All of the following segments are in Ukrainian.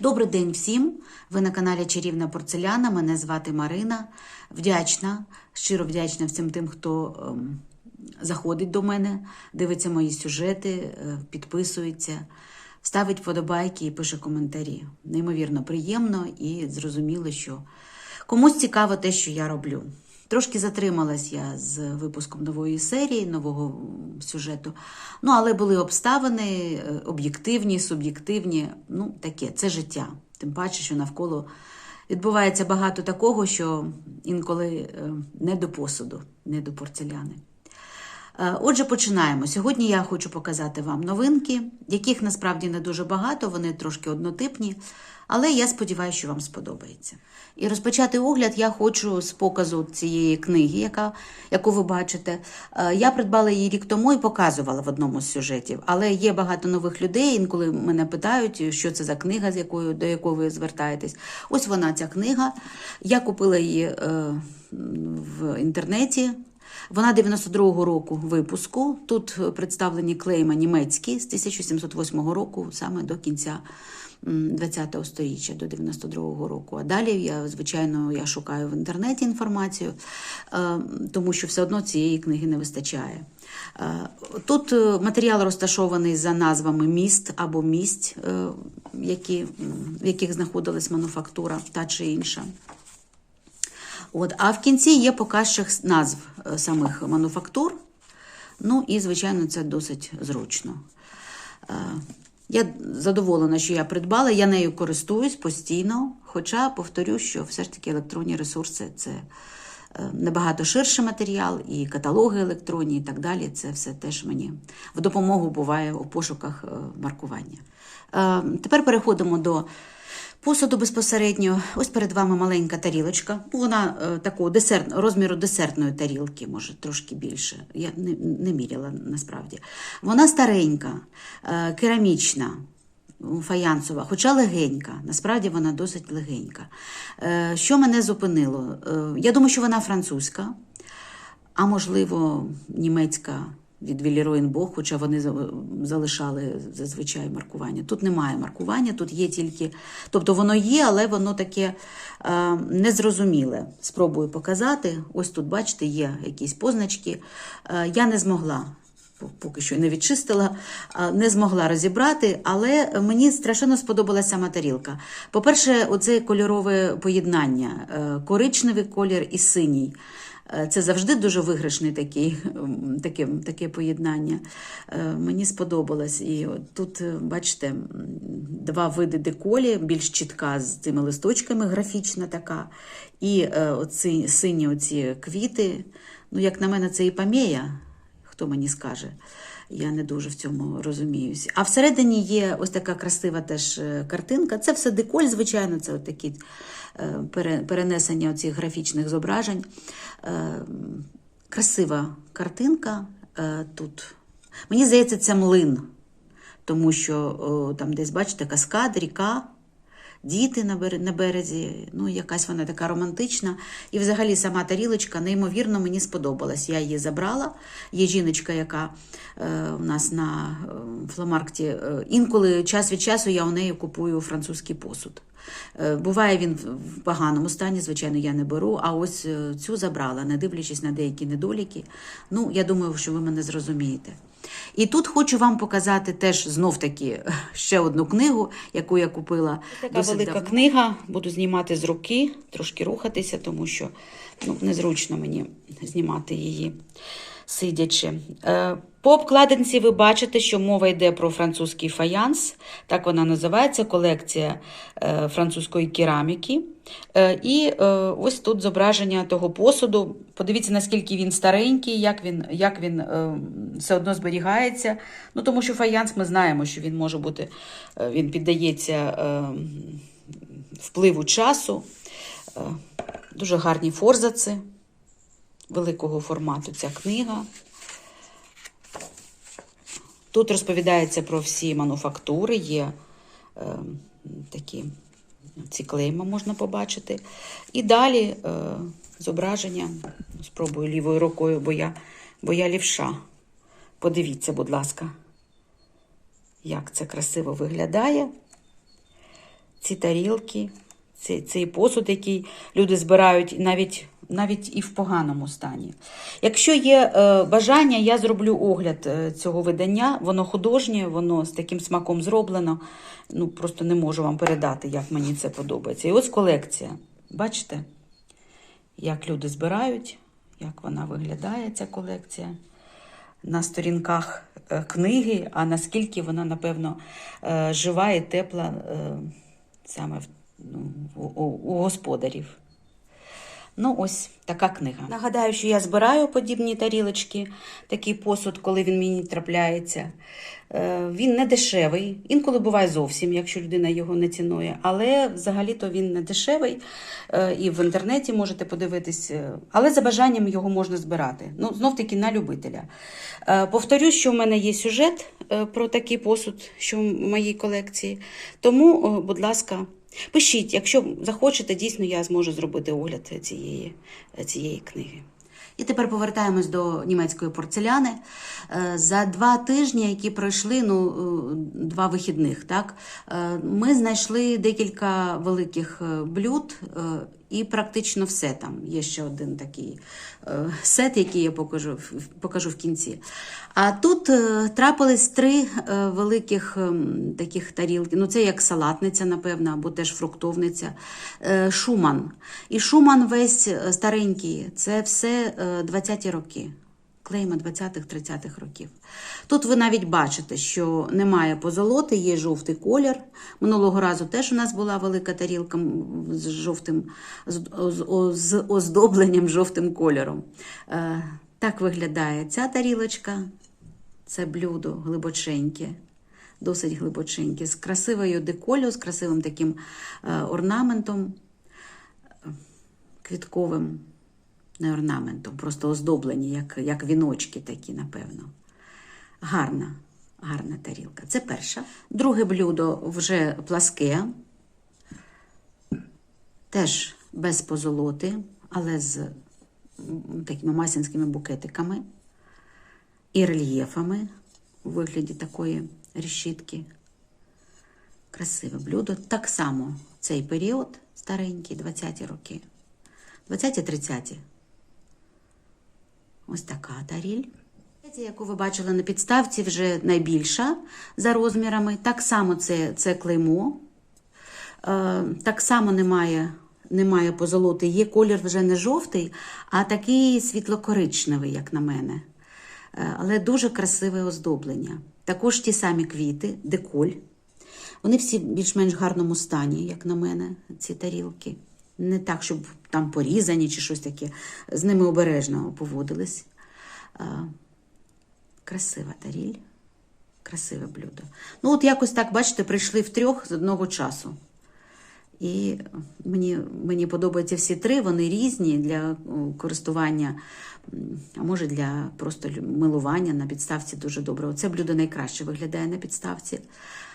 Добрий день всім! Ви на каналі Чарівна Порцеляна. Мене звати Марина. Вдячна, щиро вдячна всім тим, хто ем, заходить до мене, дивиться мої сюжети, е, підписується, ставить вподобайки і пише коментарі. Неймовірно приємно і зрозуміло, що комусь цікаво те, що я роблю. Трошки затрималась я з випуском нової серії, нового сюжету. Ну, але були обставини е, об'єктивні, суб'єктивні. Ну, таке, це життя. Тим паче, що навколо відбувається багато такого, що інколи е, не до посуду, не до порцеляни. Е, Отже, починаємо. Сьогодні я хочу показати вам новинки, яких насправді не дуже багато, вони трошки однотипні, але я сподіваюся, що вам сподобається. І розпочати огляд я хочу з показу цієї книги, яка, яку ви бачите. Е, Я придбала її рік тому і показувала в одному з сюжетів. Але є багато нових людей. Інколи мене питають, що це за книга, з якою до якої ви звертаєтесь. Ось вона ця книга. Я купила її е, в інтернеті. Вона 92-го року випуску. Тут представлені клейма німецькі з 1708 року, саме до кінця 20-го сторіччя, до 92-го року. А далі я, звичайно, я шукаю в інтернеті інформацію, е, тому що все одно цієї книги не вистачає. Е, Тут е, матеріал розташований за назвами міст або місць, які, в яких знаходилась мануфактура та чи інша. От, а в кінці є показчих назв самих мануфактур. Ну і, звичайно, це досить зручно. Я задоволена, що я придбала, я нею користуюсь постійно. Хоча повторю, що все ж таки електронні ресурси це е, набагато ширший матеріал, і каталоги електронні, і так далі. Це все теж мені в допомогу буває у пошуках е, маркування. Е, Тепер переходимо до Посуду безпосередньо, ось перед вами маленька тарілочка. Вона е, такого десерт, розміру десертної тарілки, може трошки більше. Я не, не міряла насправді. Вона старенька, е, керамічна, фаянсова, хоча легенька. Насправді вона досить легенька. Е, що мене зупинило? Я думаю, що вона французька, а можливо, німецька від Вілліроїнбох, хоча вони залишали зазвичай маркування. Тут немає маркування, тут є тільки. Тобто воно є, але воно таке е, незрозуміле. Спробую показати. Ось тут, бачите, є якісь позначки. Е, я не змогла. Поки що не відчистила, не змогла розібрати, але мені страшенно сподобалася сама тарілка. По-перше, оце кольорове поєднання: е, коричневий колір і синій. Е, Це завжди дуже виграшне такий, таке, таке поєднання. Е, Мені сподобалось. І тут, е, бачите, два види деколі, більш чітка з цими листочками, графічна така. І оці сині оці квіти. Ну, як на мене, це і пам'єя, хто мені скаже. Я не дуже в цьому розуміюся. А всередині є ось така красива теж е, картинка. Це все деколь, звичайно, це такі е, перенесення цих графічних зображень. Е, Красива картинка тут. Мені здається, це млин, тому що там десь, бачите, каскад, ріка, діти на бере- на березі. Ну, якась вона така романтична. І взагалі сама тарілочка неймовірно мені сподобалась. Я її забрала. Є жіночка, яка е, у нас на е, фломаркті. Е, інколи час від часу я у неї купую французький посуд. Е, Буває він в- поганому стані, звичайно, я не беру, а ось цю забрала, не дивлячись на деякі недоліки. Ну, я думаю, що ви мене зрозумієте. І тут хочу вам показати теж знов таки ще одну книгу, яку я купила. Така Досить велика давно. книга, буду знімати з руки, трошки рухатися, тому що ну, незручно мені знімати її сидячи. Е, По обкладинці ви бачите, що мова йде про французький фаянс, так вона називається, колекція е, французької кераміки. Е, І ось тут зображення того посуду. Подивіться, наскільки він старенький, як він, як він все одно зберігається. Ну, тому що фаянс ми знаємо, що він може бути, він піддається впливу часу. Дуже гарні форзаци великого формату ця книга. Тут розповідається про всі мануфактури, є е, такі ці клейма можна побачити. І далі е, зображення. Спробую лівою рукою, бо я, бо я лівша. Подивіться, будь ласка, як це красиво виглядає. ці тарілки, цей, цей посуд, який люди збирають навіть, навіть і в поганому стані. Якщо є е, бажання, я зроблю огляд е, цього видання. Воно художнє, воно з таким смаком зроблено. Ну, просто не можу вам передати, як мені це подобається. І ось колекція. Бачите, як люди збирають, як вона виглядає, ця колекція на сторінках е, книги, а наскільки вона, напевно, жива і тепла саме ну, у господарів. Ну, ось така книга. Нагадаю, що я збираю подібні тарілочки, такий посуд, коли він мені трапляється. Е, Він не дешевий, інколи буває зовсім, якщо людина його не цінує, але взагалі-то він не дешевий. Е, І в інтернеті можете подивитись, е, але за бажанням його можна збирати. Ну, знов таки на любителя. Повторюсь, що в мене є сюжет про такий посуд, що в моїй колекції. Тому, будь ласка, Пишіть, якщо захочете, дійсно я зможу зробити огляд цієї, цієї книги. І тепер повертаємось до німецької порцеляни. Е, За два тижні, які пройшли, ну, е, два вихідних, так, е, ми знайшли декілька великих блюд і практично все там. Є ще один такий е, сет, який я покажу, покажу в кінці. А тут е, трапились три е, великих ем, таких тарілки. Ну, це як салатниця, напевно, або теж фруктовниця. Шуман. І Шуман весь старенький. Це все е, 20-ті роки. Клейма 20-30-х років. Тут ви навіть бачите, що немає позолоти, є жовтий колір. Минулого разу теж у нас була велика тарілка з жовтим з, оздобленням жовтим кольором. Е, так виглядає ця тарілочка. Це блюдо глибоченьке, досить глибоченьке, з красивою деколю, з красивим таким е, орнаментом, квітковим, не орнаментом, просто оздоблені, як, як віночки такі, напевно. Гарна, гарна тарілка. Це перша. Друге блюдо вже пласке, теж без позолоти, але з такими масінськими букетиками і рельєфами у вигляді такої решітки. Красиве блюдо. Так само цей період старенький, 20-ті роки. 20-30-ті. Ось така таріль. Третя, Яку ви бачили на підставці, вже найбільша за розмірами. Так само це, це клеймо. Е, так само немає, немає позолоти. Є колір вже не жовтий, а такий світло-коричневий, як на мене. Е, але дуже красиве оздоблення. Також ті самі квіти, деколь. Вони всі більш-менш гарному стані, як на мене, ці тарілки. Не так, щоб там порізані чи щось таке. З ними обережно поводились. Е, Красива таріль, красиве блюдо. Ну, от якось так, бачите, прийшли втрьох з одного часу. І мені, мені подобаються всі три, вони різні для користування, а може для просто милування на підставці дуже добре. Це блюдо найкраще виглядає на підставці,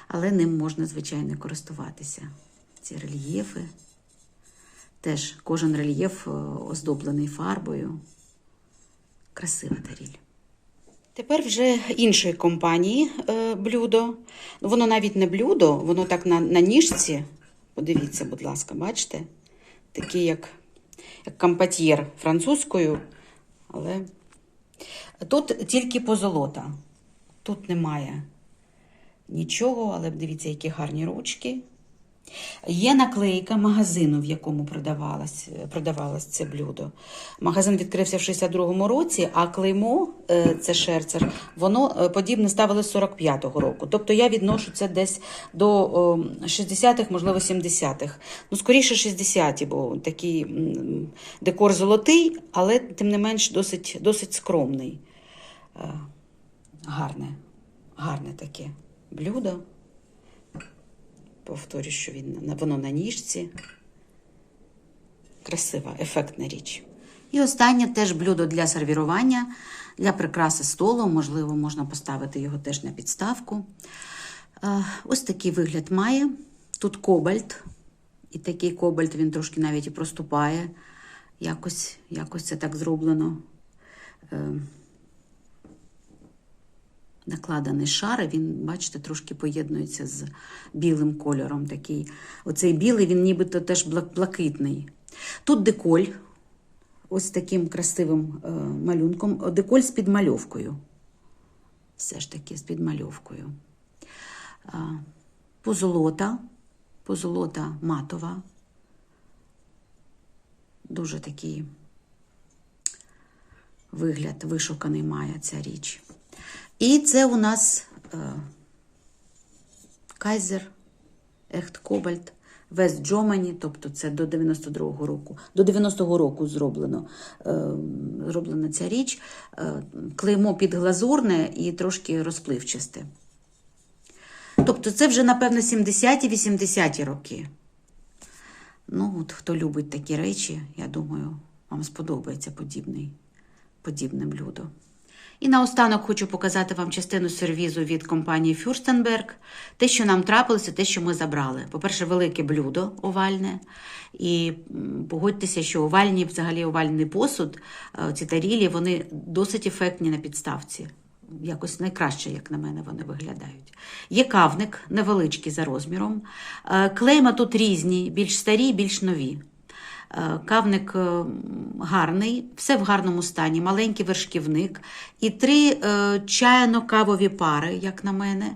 але ним можна, звичайно, користуватися. Ці рельєфи. Теж кожен рельєф оздоблений фарбою. Красива таріль. Тепер вже іншої компанії е, блюдо. Воно навіть не блюдо, воно так на, на ніжці. Подивіться, будь ласка, бачите? Такий, як, як кампатьєр французькою, але тут тільки позолота. Тут немає нічого, але дивіться, які гарні ручки. Є наклейка магазину, в якому продавалось, продавалось це блюдо. Магазин відкрився в 62-му році, а клеймо, е, це шерцер, воно е, подібне ставили з 45-го року. Тобто я відношу це десь до 60-х, можливо, 70-х. Ну, скоріше 60-ті, бо такий декор золотий, але тим не менш досить, досить скромний. Е, Гарне, гарне таке блюдо. Повторюю, що він, воно на ніжці. Красива, ефектна річ. І останнє теж блюдо для сервірування, для прикраси столу. Можливо, можна поставити його теж на підставку. Е, Ось такий вигляд має. Тут кобальт. І такий кобальт він трошки навіть і проступає. Якось, якось це так зроблено. Накладений шар, він, бачите, трошки поєднується з білим кольором. Такий. Оцей білий, він нібито теж блакитний. Тут деколь, ось таким красивим е, малюнком. Деколь з підмальовкою. Все ж таки з підмальовкою. Позолота, позолота матова. Дуже такий вигляд вишуканий має ця річ. І це у нас е, Кайзер, Ехт Кобальт, Вест Джомані, тобто це до 92-го року. До 90-го року зроблено, е, зроблена ця річ. Е, клеймо підглазурне і трошки розпливчасте. Тобто це вже, напевно, 70-ті, 80-ті роки. Ну, от хто любить такі речі, я думаю, вам сподобається подібний, подібне блюдо. І наостанок хочу показати вам частину сервізу від компанії Фюрстенберг. Те, що нам трапилося, те, що ми забрали. По-перше, велике блюдо овальне. І погодьтеся, що овальні, взагалі овальний посуд, е, ці тарілі, вони досить ефектні на підставці. Якось найкраще, як на мене, вони виглядають. Є кавник, невеличкий за розміром. Е, Клейма тут різні, більш старі, більш нові. Е, Кавник е, гарний, все в гарному стані, маленький вершківник і три е, чайно-кавові пари, як на мене.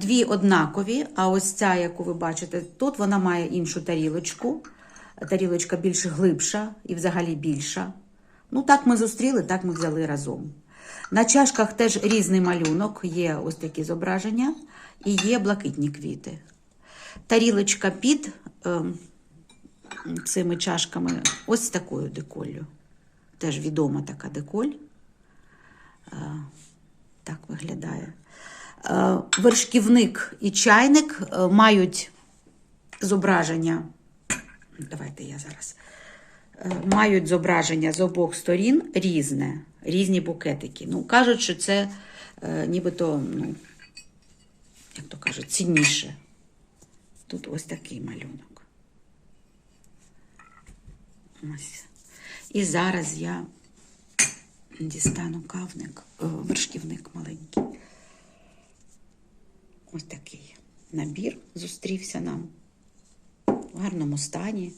Дві однакові, а ось ця, яку ви бачите тут, вона має іншу тарілочку. Тарілочка більш глибша і взагалі більша. Ну, так ми зустріли, так ми взяли разом. На чашках теж різний малюнок, є ось такі зображення і є блакитні квіти. Тарілочка під е, цими чашками ось такою деколлю. Теж відома така деколь. Е, так виглядає. Е, вершківник і чайник е, мають зображення. Давайте я зараз. Мають зображення з обох сторін різне, різні букетики. Ну, кажуть, що це е, нібито, ну, як то кажуть, цінніше. Тут ось такий малюнок. Ось. І зараз я дістану кавник, о, вершківник маленький. Ось такий набір зустрівся нам в гарному стані,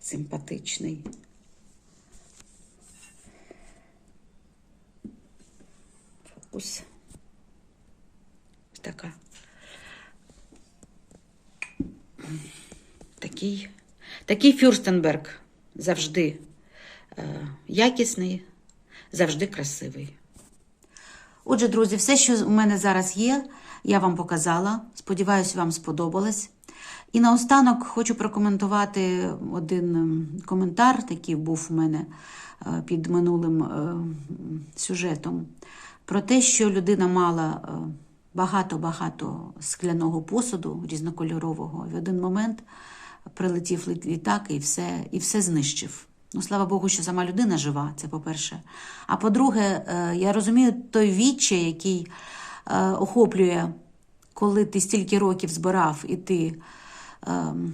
симпатичний. Фокус. Ось така. Такий, такий Фюрстенберг завжди е, якісний, завжди красивий. Отже, друзі, все, що у мене зараз є, я вам показала. Сподіваюся, вам сподобалось. І наостанок хочу прокоментувати один ем, коментар, який був у мене е, під минулим е, сюжетом, про те, що людина мала багато-багато скляного посуду різнокольорового. В один момент прилетів літак і все, і все знищив. Ну, слава Богу, що сама людина жива, це по-перше. А по-друге, е, я розумію той відчай, який е, охоплює, коли ти стільки років збирав і ти ем,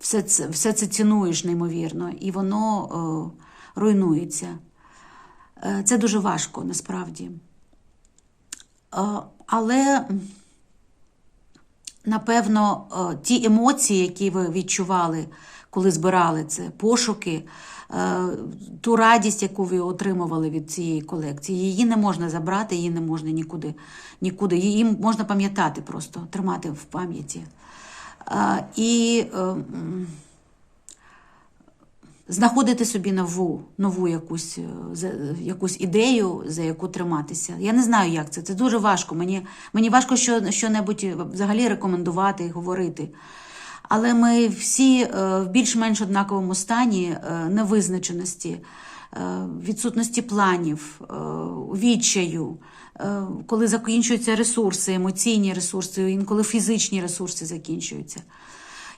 все це, все це цінуєш неймовірно, і воно е, руйнується. Це дуже важко насправді. Але напевно, е, ті емоції, які ви відчували, коли збирали це, пошуки, е, ту радість, яку ви отримували від цієї колекції, її не можна забрати, її не можна нікуди, нікуди. Її можна пам'ятати просто, тримати в пам'яті. Е, І знаходити собі нову, нову якусь, е, якусь ідею, за яку триматися. Я не знаю, як це. Це дуже важко. Мені, мені важко що, що-небудь взагалі рекомендувати і говорити. Але ми всі е, в більш-менш однаковому стані е, невизначеності, е, відсутності планів, е, відчаю, е, коли закінчуються ресурси, емоційні ресурси, інколи фізичні ресурси закінчуються.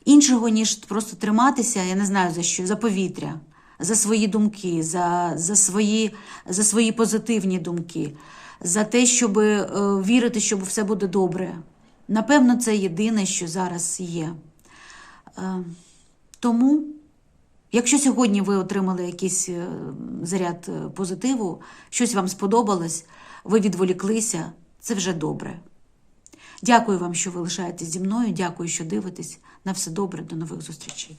Іншого, ніж просто триматися, я не знаю за що, за повітря, за свої думки, за, за, свої, за свої позитивні думки, за те, щоб е, вірити, що все буде добре. Напевно, це єдине, що зараз є. Е, тому, якщо сьогодні ви отримали якийсь е, заряд е, позитиву, щось вам сподобалось, ви відволіклися, це вже добре. Дякую вам, що ви лишаєтесь зі мною. Дякую, що дивитесь. На все добре, до нових зустрічей.